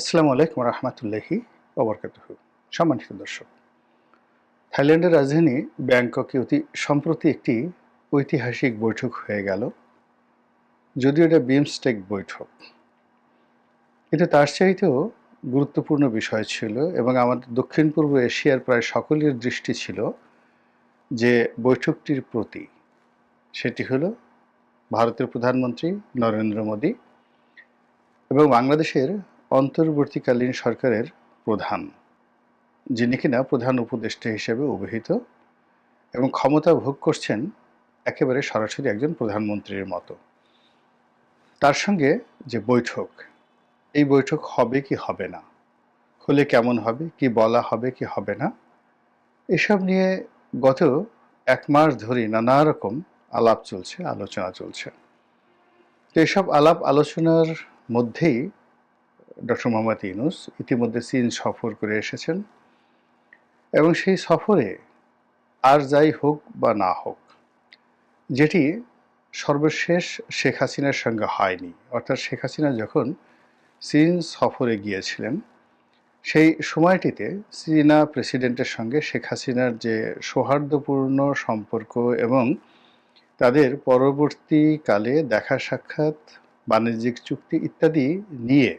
আসসালামু আলাইকুম রহমতুল্লাহি ওবরকাতুহ সম্মানিত দর্শক, থাইল্যান্ডের রাজধানী ব্যাংককে অতি সম্প্রতি একটি ঐতিহাসিক বৈঠক হয়ে গেল। যদিও এটা বিমস্টেক বৈঠক এটা তার চাইতেও গুরুত্বপূর্ণ বিষয় ছিল এবং আমাদের দক্ষিণ পূর্ব এশিয়ার প্রায় সকলের দৃষ্টি ছিল যে বৈঠকটির প্রতি, সেটি হলো ভারতের প্রধানমন্ত্রী নরেন্দ্র মোদী এবং বাংলাদেশের অন্তর্বর্তীকালীন সরকারের প্রধান, যিনি কিনা প্রধান উপদেষ্টা হিসেবে অভিহিত এবং ক্ষমতা ভোগ করছেন একেবারে সরাসরি একজন প্রধানমন্ত্রীর মতো। তার সঙ্গে যে বৈঠক, এই বৈঠক হবে কি হবে না, হলে কেমন হবে, কি বলা হবে, কি হবে না, এসব নিয়ে গত এক মাস ধরেই নানা রকম আলাপ চলছে, আলোচনা চলছে। তো এসব আলাপ আলোচনার মধ্যেই ডক্টর মোহাম্মদ ইউনুস ইতিমধ্যে চীন সফর করে এসেছেন এবং সেই সফরে আর যাই হোক বা না হোক, যেটি সর্বশেষ শেখ হাসিনার সঙ্গে হয়নি। অর্থাৎ শেখ হাসিনা যখন চীন সফরে গিয়েছিলেন, সেই সময়টিতে চীনা প্রেসিডেন্টের সঙ্গে শেখ হাসিনার যে সৌহার্দ্যপূর্ণ সম্পর্ক এবং তাদের পরবর্তীকালে দেখা সাক্ষাৎ, বাণিজ্যিক চুক্তি ইত্যাদি নিয়ে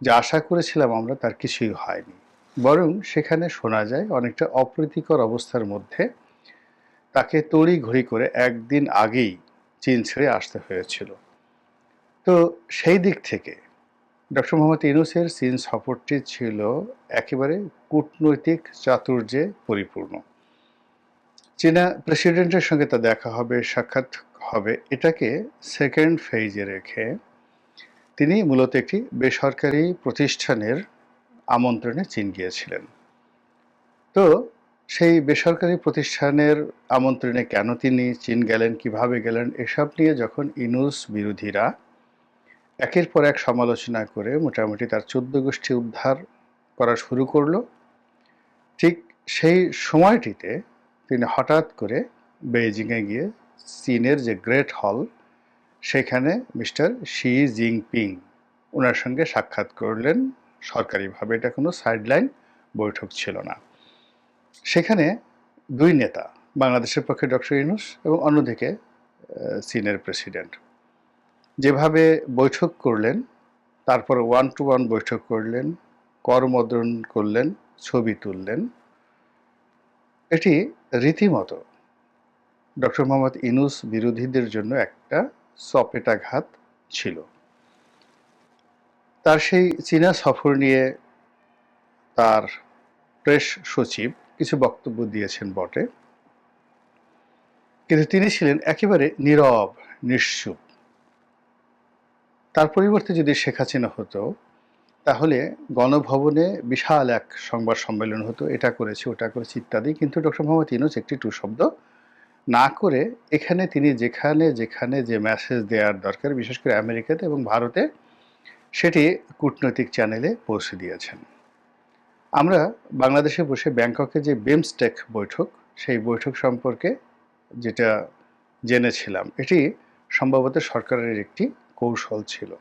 যা আশা করেছিলাম আমরা তার কিছুই হয়নি। বরং সেখানে শোনা যায় অনেকটা অপ্রীতিকর অবস্থার মধ্যে তাকে তড়ি ঘড়ি করে একদিন আগেই চীন ছেড়ে আসতে হয়েছিল। তো সেই দিক থেকে ডক্টর মোহাম্মদ ইউনুসের চীন সফরটি ছিল একেবারে কূটনৈতিক চাতুর্যে পরিপূর্ণ। চীনা প্রেসিডেন্টের সঙ্গে তা দেখা হবে, সাক্ষাৎ হবে, এটাকে সেকেন্ড ফেজে রেখে তিনি মূলত একটি বেসরকারি প্রতিষ্ঠানের আমন্ত্রণে চীন গিয়েছিলেন। তো সেই বেসরকারি প্রতিষ্ঠানের আমন্ত্রণে কেন তিনি চীন গেলেন, কীভাবে গেলেন, এসব নিয়ে যখন ইনুস বিরোধীরা একের পর এক সমালোচনা করে মোটামুটি তার চোদ্দ গোষ্ঠী উদ্ধার করা শুরু করল, ঠিক সেই সময়টিতে তিনি হঠাৎ করে বেইজিংয়ে গিয়ে চীনের যে গ্রেট হল সেখানে মিস্টার শি জিনপিং ওনার সঙ্গে সাক্ষাৎ করলেন। সরকারিভাবে এটা কোনো সাইডলাইন বৈঠক ছিল না। সেখানে দুই নেতা, বাংলাদেশের পক্ষে ডক্টর ইনুস এবং অন্যদিকে চীনের প্রেসিডেন্ট যেভাবে বৈঠক করলেন, তারপর ওয়ান টু ওয়ান বৈঠক করলেন, করমদন করলেন, ছবি তুললেন, এটি রীতিমতো ডক্টর মোহাম্মদ ইনুস বিরোধীদের জন্য একটা সপেটাঘাত ছিল। তার সেই চীনা সফর নিয়ে তার প্রেস সচিব কিছু বক্তব্য দিয়েছেন বটে। কিন্তু তিনি ছিলেন একেবারে নীরব, নিশ্চুপ। তার পরিবর্তে যদি শেখ হাসিনা হতো, তাহলে গণভবনে বিশাল এক সংবাদ সম্মেলন হতো। এটা করেছে, ওটা করেছে ইত্যাদি। কিন্তু ডক্টর মোহাম্মদ ইনুস একটি টু শব্দ না করে এখানে তিনি যেখানে যেখানে যে মেসেজ দেওয়ার দরকার, বিশেষ করে আমেরিকাতে এবং ভারতে, সেটি কূটনৈতিক চ্যানেলে পৌঁছে দিয়েছেন। আমরা বাংলাদেশে বসে ব্যাংককে যে বেমস্টেক বৈঠক, সেই বৈঠক সম্পর্কে যেটা জেনেছিলাম, এটি সম্ভবত সরকারের একটি কৌশল ছিল।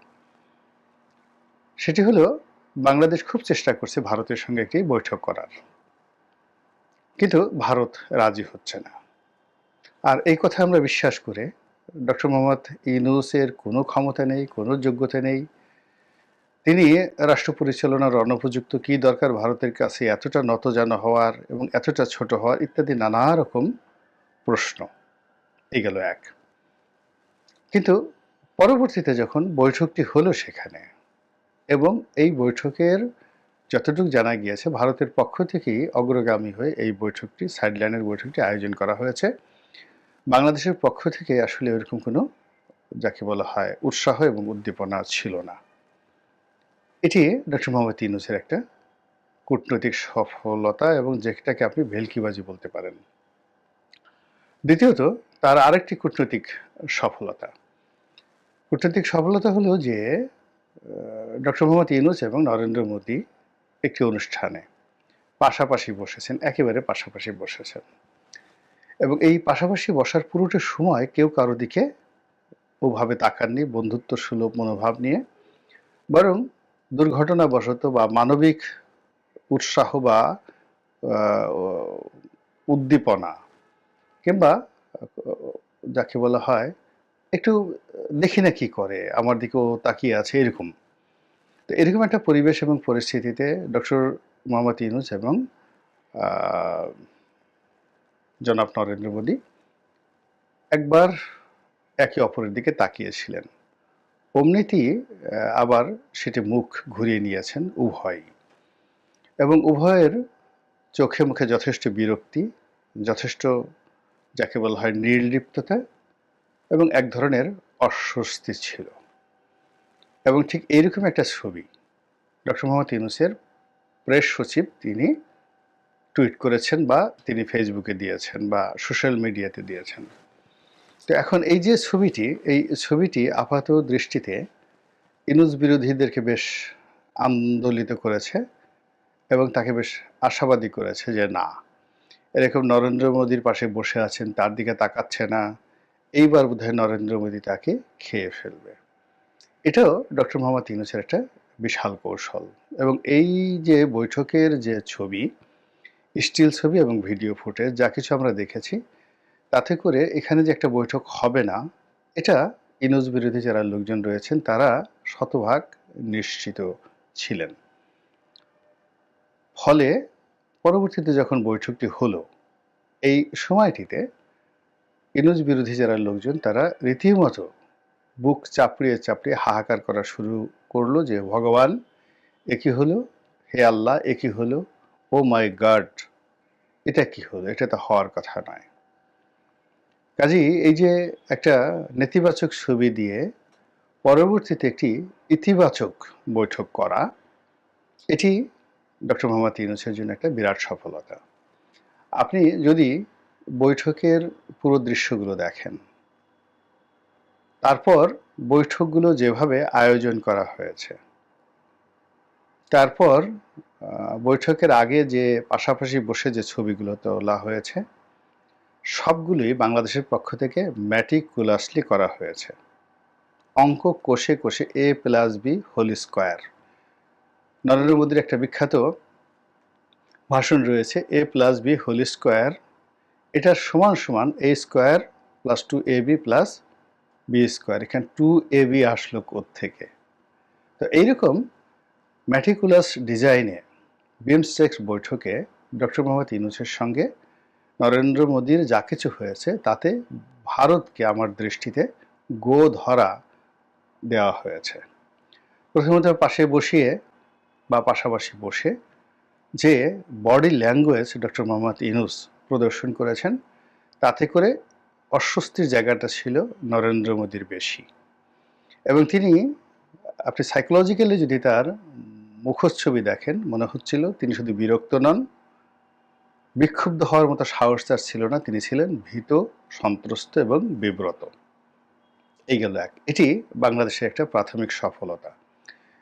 সেটি হলো, বাংলাদেশ খুব চেষ্টা করছে ভারতের সঙ্গে একটি বৈঠক করার। কিন্তু ভারত রাজি হচ্ছে না। আর এই কথা আমরা বিশ্বাস করে ডক্টর মোহাম্মদ ইনুসের কোনো ক্ষমতা নেই, কোনো যোগ্যতা নেই। তিনি রাষ্ট্র পরিচালনার অনুপযুক্ত কী দরকার ভারতের কাছে, এতটা নতজান হওয়ার এবং এতটা ছোট হওয়ার ইত্যাদি নানা রকম প্রশ্ন। এই গেল এক। কিন্তু পরবর্তীতে যখন বৈঠকটি হলো সেখানে এবং এই বৈঠকের যতটুকু জানা গিয়েছে, ভারতের পক্ষ থেকেই অগ্রগামী হয়ে এই বৈঠকটি সাইডলাইনের বৈঠকটি আয়োজন করা হয়েছে। বাংলাদেশের পক্ষ থেকে আসলে এরকম কোনো, যাকে বলা হয় উৎসাহ এবং উদ্দীপনা ছিল না। এটি ডক্টর মোহাম্মদ ইউনুসের একটা কূটনৈতিক সফলতা এবং যেটাকে আপনি ভেলকিবাজি বলতে পারেন। দ্বিতীয়ত, তার আরেকটি কূটনৈতিক সফলতা। কূটনৈতিক সফলতা হলো যে ডক্টর মোহাম্মদ ইউনুস এবং নরেন্দ্র মোদী একটি অনুষ্ঠানে পাশাপাশি বসেছেন, একেবারে পাশাপাশি বসেছেন। এবং এই পাশাপাশি বসার পুরোটা সময় কেউ কারও দিকে ওভাবে তাকাননি বন্ধুত্ব সুলভ মনোভাব নিয়ে। বরং দুর্ঘটনাবশত বা মানবিক উৎসাহ বা উদ্দীপনা কিংবা যাকে বলা হয়, একটু দেখি না কি করে, আমার দিকেও তাকিয়ে আছে এরকম। তো এরকম একটা পরিবেশ এবং পরিস্থিতিতে ডক্টর মোহাম্মদ ইউনুস এবং জনাব নরেন্দ্র মোদী একবার একে অপরের দিকে তাকিয়েছিলেন। অমনিতেই আবার সেটি মুখ ঘুরিয়ে নিয়েছেন উভয়ই। এবং উভয়ের চোখে মুখে যথেষ্ট বিরক্তি, যথেষ্ট যাকে বলা হয় নির্লিপ্ততা এবং এক ধরনের অস্বস্তি ছিল। এবং ঠিক এইরকম একটা ছবি, ডক্টর মোহাম্মদ ইউনুসের প্রেস সচিব তিনি টুইট করেছেন বা তিনি ফেসবুকে দিয়েছেন বা সোশ্যাল মিডিয়াতে দিয়েছেন। তো এখন এই যে ছবিটি, এই ছবিটি আপাত দৃষ্টিতে ইনুজ বিরোধীদেরকে বেশ আন্দোলিত করেছে এবং তাকে বেশ আশাবাদী করেছে যে না, এরকম নরেন্দ্র মোদীর পাশে বসে আছেন, তার দিকে তাকাচ্ছে না, এইবার বোধহয় নরেন্দ্র মোদী তাকে খেয়ে ফেলবে। এটাও ডক্টর মোহাম্মদ ইউনুসের একটা বিশাল কৌশল এবং এই যে বৈঠকের যে ছবি স্টিল ছবি এবং ভিডিও ফুটেজ, যা কিছু আমরা দেখেছি, তাতে করে এখানে যে একটা বৈঠক হবে না, এটা ইনুস বিরোধী যারা লোকজন রয়েছেন, তারা শতভাগ নিশ্চিত ছিলেন। ফলে পরবর্তীতে যখন বৈঠকটি হলো, এই সময়টিতে ইনুস বিরোধী যারা লোকজন, তারা রীতিমতো বুক চাপড়িয়ে চাপড়িয়ে হাহাকার করা শুরু করল যে, ভগবান একই হলো, হে আল্লাহ একই হলো ও মাই গড, এটা কি হলো? এটা তো হওয়ার কথা নয়। কাজেই এই যে একটা নেতিবাচক ছবি দিয়ে পরবর্তীতে একটি ইতিবাচক বৈঠক করা, এটি ডক্টর মোহাম্মদ ইউনুসের জন্য একটা বিরাট সফলতা। আপনি যদি বৈঠকের পুরো দৃশ্যগুলো দেখেন, তারপর বৈঠকগুলো যেভাবে আয়োজন করা হয়েছে, তারপর বৈঠকের আগে যে পাশাপাশি বসে যে ছবিগুলো তোলা হয়েছে সবগুলোই বাংলাদেশের পক্ষ থেকে ম্যাটিকুলাসলি করা হয়েছে। অঙ্ক কোষে কোষে A plus B whole square Narendra মোদীর একটা বিখ্যাত ভাষণ রয়েছে A plus B whole square এটার সমান সমান A square plus two A B plus B square এখানে টু এ বি আসলো কোথ থেকে তো এইরকম ম্যাটিকুলাস ডিজাইনে বিমস্টেক্স বৈঠকে ডক্টর মোহাম্মদ ইনুসের সঙ্গে নরেন্দ্র মোদীর যা কিছু হয়েছে, তাতে ভারতকে আমার দৃষ্টিতে গো ধরা দেওয়া হয়েছে। প্রথমত পাশে বসিয়ে বা পাশাপাশি বসে যে body language doctor Mohammad Yunus প্রদর্শন করেছেন, তাতে করে অস্বস্তির জায়গাটা ছিল নরেন্দ্র মোদীর বেশি। এবং তিনি, আপনি সাইকোলজিক্যালি যদি তার মুখচ্ছবি দেখেন, মনে হচ্ছিল তিনি শুধু বিরক্ত নন। বিক্ষুব্ধ হওয়ার মতো সাহস তার ছিল না, তিনি ছিলেন ভীত, সন্ত্রস্ত এবং বিব্রত। এই গেল এক। এটি বাংলাদেশের একটা প্রাথমিক সফলতা।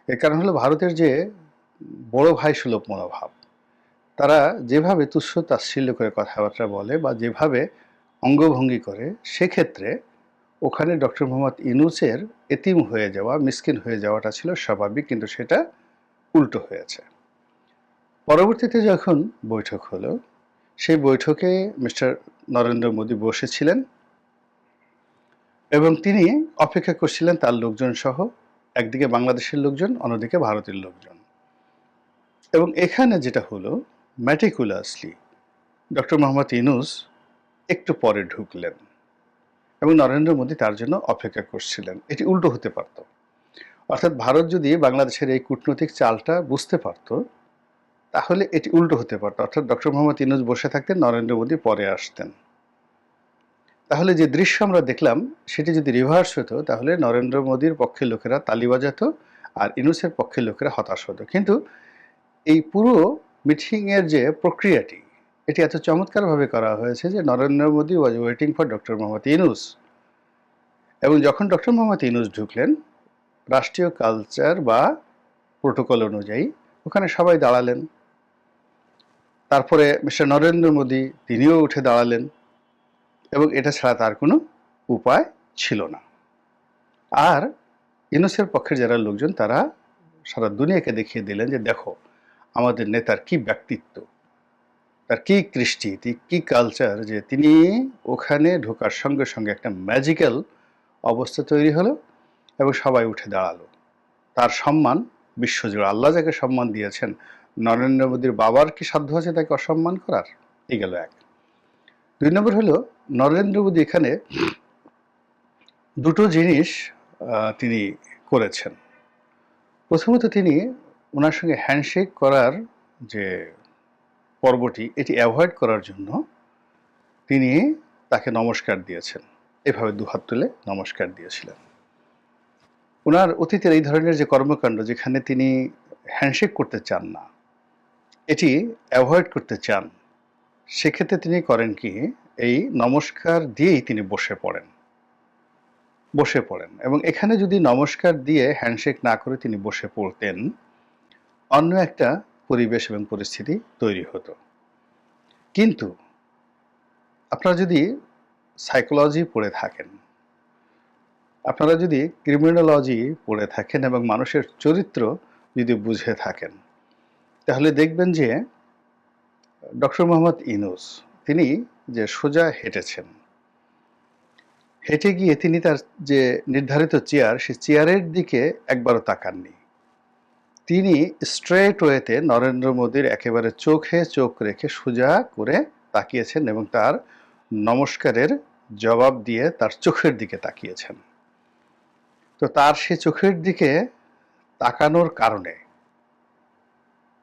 এর কারণ হলো ভারতের যে বড় ভাই সুলভ মনোভাব, তারা যেভাবে তুচ্ছ তাচ্ছিল্য করে কথাবার্তা বলে বা যেভাবে অঙ্গভঙ্গি করে, সেক্ষেত্রে ওখানে ডক্টর মোহাম্মদ ইনুসের এতিম হয়ে যাওয়া, মিসকিন হয়ে যাওয়াটা ছিল স্বাভাবিক, কিন্তু সেটা উল্টো হয়েছে পরবর্তীতে যখন বৈঠক হলো, সেই বৈঠকে মিস্টার নরেন্দ্র মোদী বসেছিলেন এবং তিনি অপেক্ষা করছিলেন তার লোকজন সহ একদিকে বাংলাদেশের লোকজন, অন্যদিকে ভারতের লোকজন। এবং এখানে যেটা হলো ম্যাটিকুলাসলি ডক্টর মোহাম্মদ ইনুস একটু পরে ঢুকলেন এবং নরেন্দ্র মোদী তার জন্য অপেক্ষা করছিলেন। এটি উল্টো হতে পারত। অর্থাৎ ভারত যদি বাংলাদেশের এই কূটনৈতিক চালটা বুঝতে পারত, তাহলে এটি উল্টো হতে পারত। অর্থাৎ ডক্টর মোহাম্মদ ইনুস বসে থাকতেন, নরেন্দ্র মোদী পরে আসতেন। তাহলে যে দৃশ্য আমরা দেখলাম, সেটি যদি রিভার্স হতো, তাহলে নরেন্দ্র মোদীর পক্ষের লোকেরা তালি বাজাতো আর ইনুসের পক্ষের লোকেরা হতাশ হতো। কিন্তু এই পুরো মিটিংয়ের যে প্রক্রিয়াটি, এটি এত চমৎকারভাবে করা হয়েছে যে Narendra Modi was waiting for doctor Mohammad Yunus এবং যখন ডক্টর মোহাম্মদ ইনুস ঢুকলেন রাষ্ট্রীয় কালচার বা প্রোটোকল অনুযায়ী ওখানে সবাই দাঁড়ালেন। তারপরে মিস্টার নরেন্দ্র মোদী তিনিও উঠে দাঁড়ালেন এবং এটা ছাড়া তার কোনো উপায় ছিল না। আর ইনুসের পক্ষের যারা লোকজন, তারা সারা দুনিয়াকে দেখিয়ে দিলেন যে, দেখো, আমাদের নেতার কি ব্যক্তিত্ব, তার কি কৃষ্টি কি কালচার যে, তিনি ওখানে ঢোকার সঙ্গে সঙ্গে একটা ম্যাজিক্যাল অবস্থা তৈরি হলো এবং সবাই উঠে দাঁড়াল। তার সম্মান, বিশ্বজুড়ে আল্লাহ যাকে সম্মান দিয়েছেন, নরেন্দ্র মোদীর বাবার কি সাধ্য আছে তাকে অসম্মান করার? এই গেল এক। দুই নম্বর হলো, নরেন্দ্র মোদী এখানে দুটো জিনিস তিনি করেছেন। প্রথমত তিনি ওনার সঙ্গে হ্যান্ডশেক করার যে পর্বটি, এটি অ্যাভয়েড করার জন্য তিনি তাকে নমস্কার দিয়েছেন। এভাবে দুহাত তুলে নমস্কার দিয়েছিলেন। ওনার অতীতের এই ধরনের যে কর্মকাণ্ড যেখানে তিনি হ্যান্ডশেক করতে চান না, এটি অ্যাভয়েড করতে চান, সেক্ষেত্রে তিনি করেন কি, এই নমস্কার দিয়েই তিনি বসে পড়েন। বসে পড়েন এবং এখানে যদি নমস্কার দিয়ে হ্যান্ডশেক না করে তিনি বসে পড়তেন, অন্য একটা পরিবেশ এবং পরিস্থিতি তৈরি হতো। কিন্তু আপনারা যদি সাইকোলজি পড়ে থাকেন আপনারা যদি ক্রিমিনোলজি পড়ে থাকেন এবং মানুষের চরিত্র যদি বুঝে থাকেন, তাহলে দেখবেন যে ডক্টর মোহাম্মদ ইনুস তিনি যে সোজা হেঁটেছেন, হেঁটে গিয়ে তিনি তার যে নির্ধারিত চেয়ার সে চেয়ারের দিকে একবারও তাকাননি। তিনি স্ট্রেট ওয়েতে নরেন্দ্র মোদীর একেবারে চোখে চোখ রেখে সোজা করে তাকিয়েছেন এবং তার নমস্কারের জবাব দিয়ে তার চোখের দিকে তাকিয়েছেন। তো তার সে চোখের দিকে তাকানোর কারণে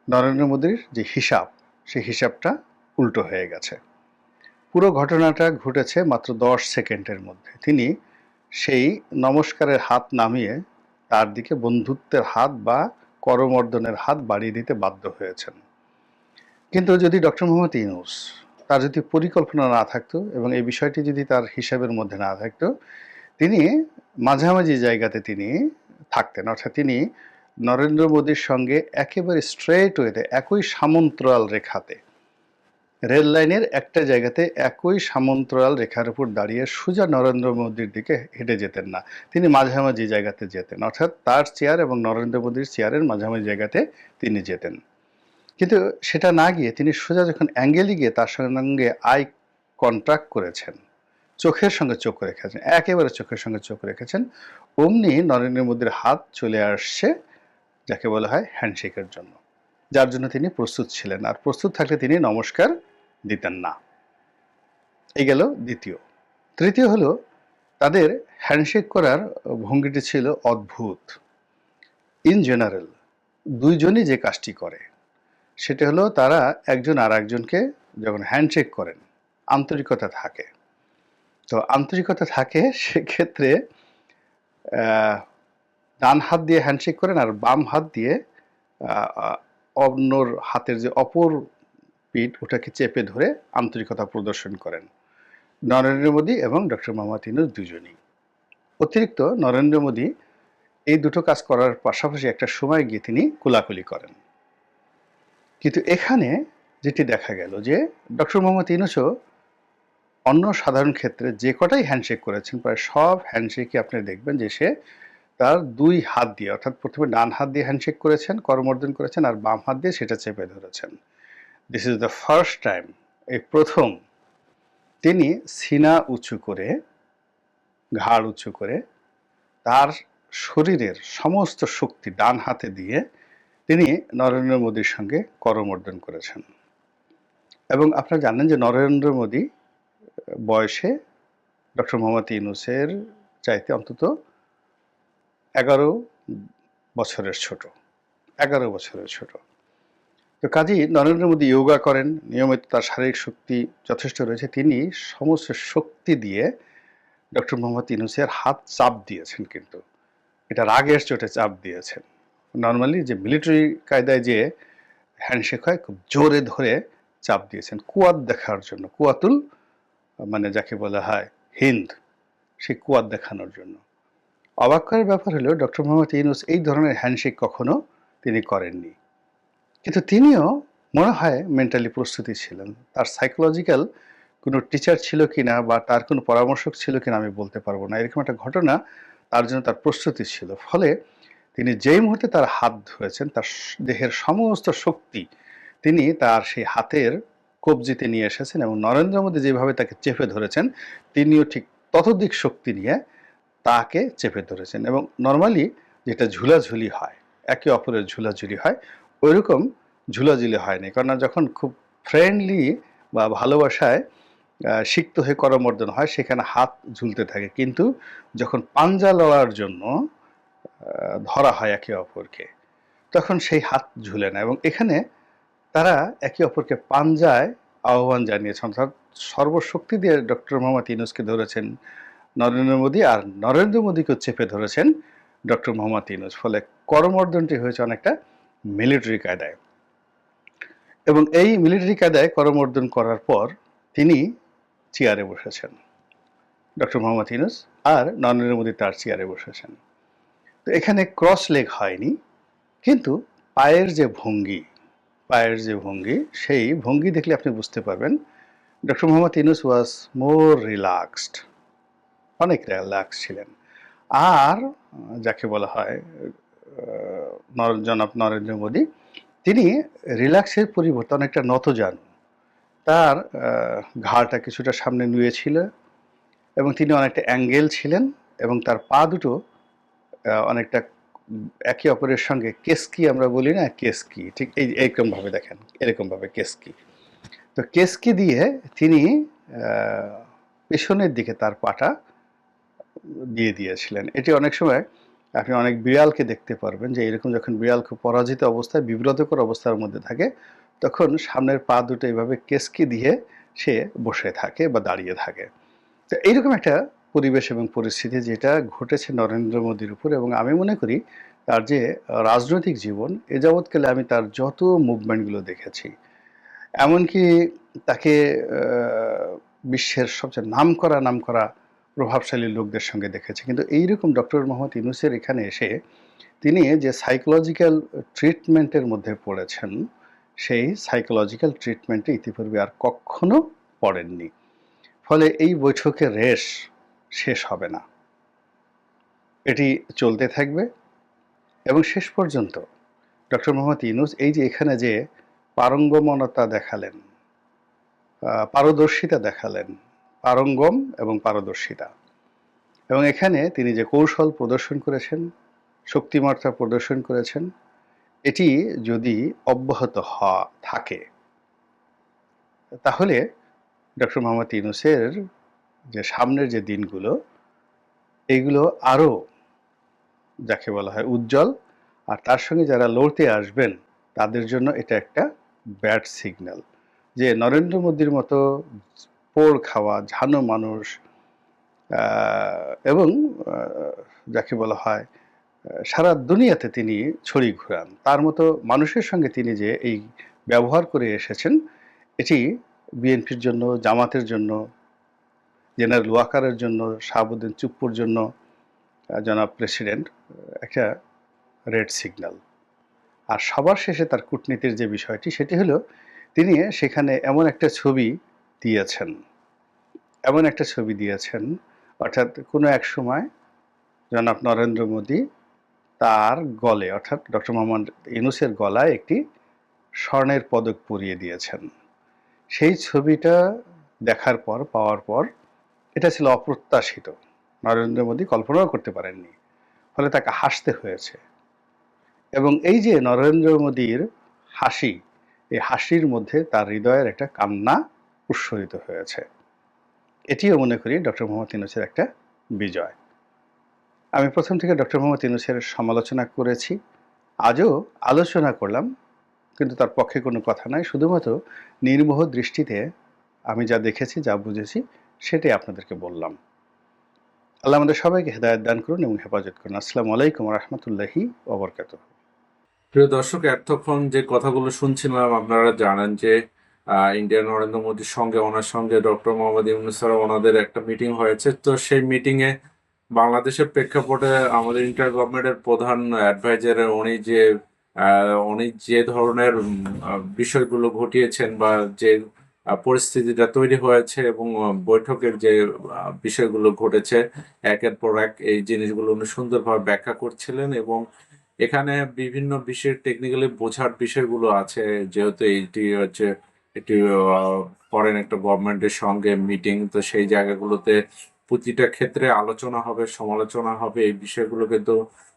নরেন্দ্র মোদীর যে হিসাব, সেই হিসাবটা উল্টো হয়ে গেছে। পুরো ঘটনাটা ঘটেছে মাত্র দশ সেকেন্ডের মধ্যে। তিনি সেই নমস্কারের হাত নামিয়ে তার দিকে বন্ধুত্বের হাত বা করমর্দনের হাত বাড়িয়ে দিতে বাধ্য হয়েছেন। কিন্তু যদি ডক্টর মোহাম্মদ ইউনুস তার যদি পরিকল্পনা না থাকতো এবং এই বিষয়টি যদি তার হিসাবের মধ্যে না থাকতো তিনি মাঝামাঝি জায়গাতে তিনি থাকতেন। অর্থাৎ তিনি নরেন্দ্র মোদীর সঙ্গে একেবারে স্ট্রেট ওয়েতে একই সামন্তরাল রেখাতে, রেল লাইনের একটা জায়গাতে একই সামন্তরাল রেখার উপর দাঁড়িয়ে সোজা নরেন্দ্র মোদীর দিকে হেঁটে যেতেন না। তিনি মাঝামাঝি জায়গাতে যেতেন, অর্থাৎ তার চেয়ার এবং নরেন্দ্র মোদীর চেয়ারের মাঝামাঝি জায়গাতে তিনি যেতেন। কিন্তু সেটা না গিয়ে তিনি সোজা যখন অ্যাঙ্গেলে গিয়ে তার সঙ্গে আই কন্ট্রাক্ট করেছেন চোখের সঙ্গে চোখ রেখেছেন, একেবারে চোখের সঙ্গে চোখ রেখেছেন, অমনি নরেন্দ্র মোদীর হাত চলে আসছে, যাকে বলা হয় হ্যান্ডশেকের জন্য। যার জন্য তিনি প্রস্তুত ছিলেন, আর প্রস্তুত থাকলে তিনি নমস্কার দিতেন না। এই গেল দ্বিতীয়। তৃতীয় হলো, তাদের হ্যান্ডশেক করার ভঙ্গিটি ছিল অদ্ভুত। ইন জেনারেল, দুইজনই যে কাজটি করে, সেটা হলো তারা একজন আর একজনকে যখন হ্যান্ডশেক করেন, আন্তরিকতা থাকে। তো আন্তরিকতা থাকে, সেক্ষেত্রে ডান হাত দিয়ে হ্যান্ডশেক করেন আর বাম হাত দিয়ে অন্যর হাতের যে অপর পিঠ, ওটাকে চেপে ধরে আন্তরিকতা প্রদর্শন করেন। নরেন্দ্র মোদী এবং ডক্টর মোহাম্মদ ইউনুস দুজনই। অতিরিক্ত নরেন্দ্র মোদী এই দুটো কাজ করার পাশাপাশি একটা সময় গিয়ে তিনি কোলাকুলি করেন। কিন্তু এখানে যেটি দেখা গেল যে, ডক্টর মোহাম্মদ ইউনুসও অন্য সাধারণ ক্ষেত্রে যে কটাই হ্যান্ডশেক করেছেন, প্রায় সব হ্যান্ডশেকই আপনি দেখবেন যে সে তার দুই হাত দিয়ে, অর্থাৎ প্রথমে ডান হাত দিয়ে হ্যান্ডশেক করেছেন, করমর্দন করেছেন, আর বাম হাত দিয়ে সেটা চেপে ধরেছেন। This is the first time এই প্রথম। তিনি সিনা উঁচু করে, ঘাড় উঁচু করে তার শরীরের সমস্ত শক্তি ডান হাতে দিয়ে তিনি নরেন্দ্র মোদীর সঙ্গে করমর্দন করেছেন। এবং আপনারা জানেন যে নরেন্দ্র মোদী বয়সে ডক্টর মোহাম্মদ ইউনুসের চাইতে অন্তত এগারো বছরের ছোট, এগারো বছরের ছোট। তো কাজী নরেন্দ্র মোদী যোগা করেন, নিয়মিত তার শারীরিক শক্তি যথেষ্ট রয়েছে, তিনি সমস্ত শক্তি দিয়ে ডক্টর মোহাম্মদ ইউনুসের হাত চাপ দিয়েছেন কিন্তু। এটা রাগের চোটে চাপ দিয়েছেন। নর্মালি যে মিলিটারি কায়দায় যে হ্যান্ডশেক হয়, খুব জোরে ধরে চাপ দিয়েছেন, কুয়াত দেখার জন্য, কুয়াতুল মানে যাকে বলা হয় হিন্দ সেই কুয়াত দেখানোর জন্য। অবাক করার ব্যাপার হলো, ডক্টর মোহাম্মদ ইউনুস এই ধরনের হ্যান্ডশেক কখনো তিনি করেননি। কিন্তু তিনিও মনে হয় মেন্টালি প্রস্তুতি ছিলেন। তার সাইকোলজিক্যাল কোনো টিচার ছিল কি না বা তার কোনো পরামর্শক ছিল কিনা আমি বলতে পারব না। এরকম একটা ঘটনা তার জন্য তার প্রস্তুতি ছিল। ফলে তিনি যেই মুহূর্তে তার হাত ধরেছেন, তার দেহের সমস্ত শক্তি, তিনি তার সেই হাতের কবজিতে নিয়ে এসেছেন এবং নরেন্দ্র মোদী যেভাবে তাকে চেপে ধরেছেন, তিনিও ঠিক ততোধিক শক্তি নিয়ে তাকে চেপে ধরেছেন এবং নর্মালি যেটা ঝুলাঝুলি হয়, একে অপরের ঝুলাঝুলি হয়, ওইরকম ঝুলাঝুলি হয়নি কেননা যখন খুব ফ্রেন্ডলি বা ভালোবাসায় সিক্ত হয়ে করমর্দন হয়, সেখানে হাত ঝুলতে থাকে। কিন্তু যখন পাঞ্জা লড়ার জন্য ধরা হয় একে অপরকে, তখন সেই হাত ঝুলে না এবং এখানে তারা একে অপরকে পাঞ্জায় আহ্বান জানিয়েছেন অর্থাৎ সর্বশক্তি দিয়ে ডক্টর মোহাম্মদ ইউনুসকে ধরেছেন নরেন্দ্র মোদী আর নরেন্দ্র মোদীকে চেপে ধরেছেন ডক্টর মোহাম্মদ ইউনুস। ফলে করমর্দনটি হয়েছে অনেকটা মিলিটারি কায়দায়। এবং এই মিলিটারি কায়দায় করমর্দন করার পর তিনি চেয়ারে বসেছেন। ডক্টর মোহাম্মদ ইউনুস আর নরেন্দ্র মোদী তার চেয়ারে বসেছেন। তো এখানে ক্রস লেগ হয়নি, কিন্তু পায়ের যে ভঙ্গি পায়ের যে ভঙ্গি, সেই ভঙ্গি দেখলে আপনি বুঝতে পারবেন। Doctor Mohammad Yunus was more relaxed অনেক রিল্যাক্স ছিলেন। আর, যাকে বলা হয় জনাব নরেন্দ্র মোদী, তিনি রিল্যাক্সের পরিবর্তে অনেকটা নতজানু। তার ঘাড়টা কিছুটা সামনে নুয়েছিল এবং তিনি অনেকটা অ্যাঙ্গেল ছিলেন এবং তার পা দুটো অনেকটা একে অপরের সঙ্গে কেসকি আমরা বলি না কেসকি ঠিক এই এরকম ভাবে দেখেন এরকম ভাবে কেসকি তো কেসকি দিয়ে তিনি পেছনের দিকে তার পাটা দিয়ে দিয়েছিলেন। এটি অনেক সময় আপনি অনেক বিড়ালকে দেখতে পারবেন যে এরকম যখন বিড়াল খুব পরাজিত অবস্থায়, বিব্রতকর অবস্থার মধ্যে থাকে, তখন সামনের পা দুটো এইভাবে কেসকি দিয়ে সে বসে থাকে বা দাঁড়িয়ে থাকে। তো এইরকম একটা পরিবেশ এবং পরিস্থিতি যেটা ঘটেছে নরেন্দ্র মোদীর উপর এবং আমি মনে করি তার যে রাজনৈতিক জীবন, এ যাবৎকালে আমি তার যত মুভমেন্টগুলো দেখেছি, এমনকি তাকে বিশ্বের সবচেয়ে নামকরা নামকরা প্রভাবশালী লোকদের সঙ্গে দেখেছি। কিন্তু এইরকম ডক্টর মোহাম্মদ ইউনুসের এখানে এসে তিনি যে সাইকোলজিক্যাল ট্রিটমেন্টের মধ্যে পড়েছেন, সেই সাইকোলজিক্যাল ট্রিটমেন্টে ইতিপূর্বে আর কখনো পড়েননি। ফলে এই বৈঠকের রেশ শেষ হবে না। এটি চলতে থাকবে এবং শেষ পর্যন্ত ডক্টর মোহাম্মদ ইউনুস এই যে এখানে যে পারঙ্গমনতা দেখালেন পারদর্শিতা দেখালেন, পারঙ্গম এবং পারদর্শিতা। এবং এখানে তিনি যে কৌশল প্রদর্শন করেছেন শক্তিমাত্রা প্রদর্শন করেছেন, এটি যদি অব্যাহত হওয়া থাকে, তাহলে ডক্টর মোহাম্মদ ইউনুসের যে সামনের যে দিনগুলো এইগুলো আরও যাকে বলা হয় উজ্জ্বল, আর তার সঙ্গে যারা লড়তে আসবেন, তাদের জন্য এটা একটা ব্যাড সিগন্যাল। যে নরেন্দ্র মোদীর মতো পোড় খাওয়া, ঝানো মানুষ এবং যাকে বলা হয় সারা দুনিয়াতে তিনি ছড়ি ঘুরান। তার মতো মানুষের সঙ্গে তিনি যে এই ব্যবহার করে এসেছেন, এটি বিএনপির জন্য, জামাতের জন্য জেনারেল ওয়াকারের জন্য, শাহাবুদ্দিন চুপ্পুর জন্য জনাব প্রেসিডেন্ট একটা রেড সিগন্যাল। আর সবার শেষে তার কূটনীতির যে বিষয়টি, সেটি হলো তিনি সেখানে এমন একটা ছবি দিয়েছেন, এমন একটা ছবি দিয়েছেন, অর্থাৎ কোনো এক সময় জনাব নরেন্দ্র মোদী তার গলে, অর্থাৎ ডক্টর মোহাম্মদ ইউনুসের গলায় একটি স্বর্ণের পদক পরিয়ে দিয়েছেন। সেই ছবিটা দেখার পর, পাওয়ার পর এটা ছিল অপ্রত্যাশিত। নরেন্দ্র মোদী কল্পনাও করতে পারেননি, ফলে তাকে হাসতে হয়েছে। এবং এই যে নরেন্দ্র মোদীর হাসি, এই হাসির মধ্যে তার হৃদয়ের একটা কান্না উৎসরিত হয়েছে। এটিও মনে করি ডক্টর মোহাম্মদ ইউনুসের একটা বিজয়। আমি প্রথম থেকে ডক্টর মোহাম্মদ ইউনুসের সমালোচনা করেছি, আজও আলোচনা করলাম, কিন্তু তার পক্ষে কোনো কথা নাই। শুধুমাত্র নির্মোহ দৃষ্টিতে আমি যা দেখেছি, যা বুঝেছি সেটাই আপনাদেরকে বললাম। আল্লাহ আমাদের সবাইকে হেদায়ত দান করুন এবং হেফাজত করুন। আসসালামু আলাইকুম রহমতুল্লাহি ওবরকাত প্রিয় দর্শক, এতক্ষণ যে কথাগুলো শুনছিলাম, আপনারা জানেন যে ইন্ডিয়ান নরেন্দ্র মোদীর সঙ্গে, ওনার সঙ্গে ডক্টর মোহাম্মদ ইউনুস স্যার, ওনাদের একটা মিটিং হয়েছে। তো সেই মিটিং এ বাংলাদেশের প্রেক্ষাপটে আমাদের ইন্টার গভর্নমেন্টের প্রধান অ্যাডভাইজার উনি যে উনি যে ধরনের বিষয়গুলো ঘটিয়েছেন বা যে পরিস্থিতিটা তৈরি হয়েছে এবং বৈঠকের যে বিষয়গুলো ঘটেছে, একের পর এক এই জিনিসগুলো উনি সুন্দরভাবে ব্যাখ্যা করছিলেন এবং এখানে বিভিন্ন বিষয়ের টেকনিক্যালি বোঝার বিষয়গুলো আছে। যেহেতু এইটি হচ্ছে একটি ফরেন একটা গভর্নমেন্টের সঙ্গে মিটিং তো সেই জায়গাগুলোতে প্রতিটা ক্ষেত্রে আলোচনা হবে, সমালোচনা হবে, এই বিষয়গুলো কিন্তু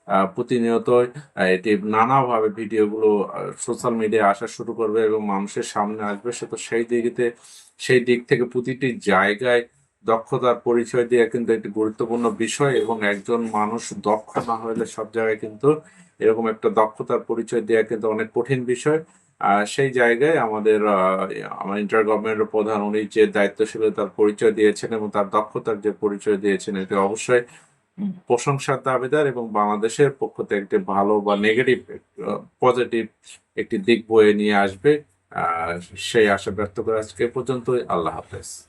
আহ, প্রতিনিয়ত এটি নানাভাবে ভিডিওগুলো সোশ্যাল মিডিয়ায় আসা শুরু করবে এবং মানুষের সামনে আসবে। সে তো সেই দিকে সেই দিক থেকে প্রতিটি জায়গায় দক্ষতার পরিচয় দেওয়া কিন্তু একটি গুরুত্বপূর্ণ বিষয় এবং একজন মানুষ দক্ষ না হলে সব জায়গায় কিন্তু এরকম একটা দক্ষতার পরিচয় দেওয়া কিন্তু অনেক কঠিন বিষয়। আর সেই জায়গায় আমাদের আমার ইন্টার গভর্নমেন্টের প্রধান উনি যে দায়িত্বশীলতার পরিচয় দিয়েছেন এবং তার দক্ষতার যে পরিচয় দিয়েছেন এটি অবশ্যই প্রশংসার দাবিদার এবং বাংলাদেশের পক্ষ থেকে একটি ভালো বা নেগেটিভ পজিটিভ একটি দিক বয়ে নিয়ে আসবে। সেই আশা ব্যক্ত করে আজকে পর্যন্ত আল্লাহ হাফেজ।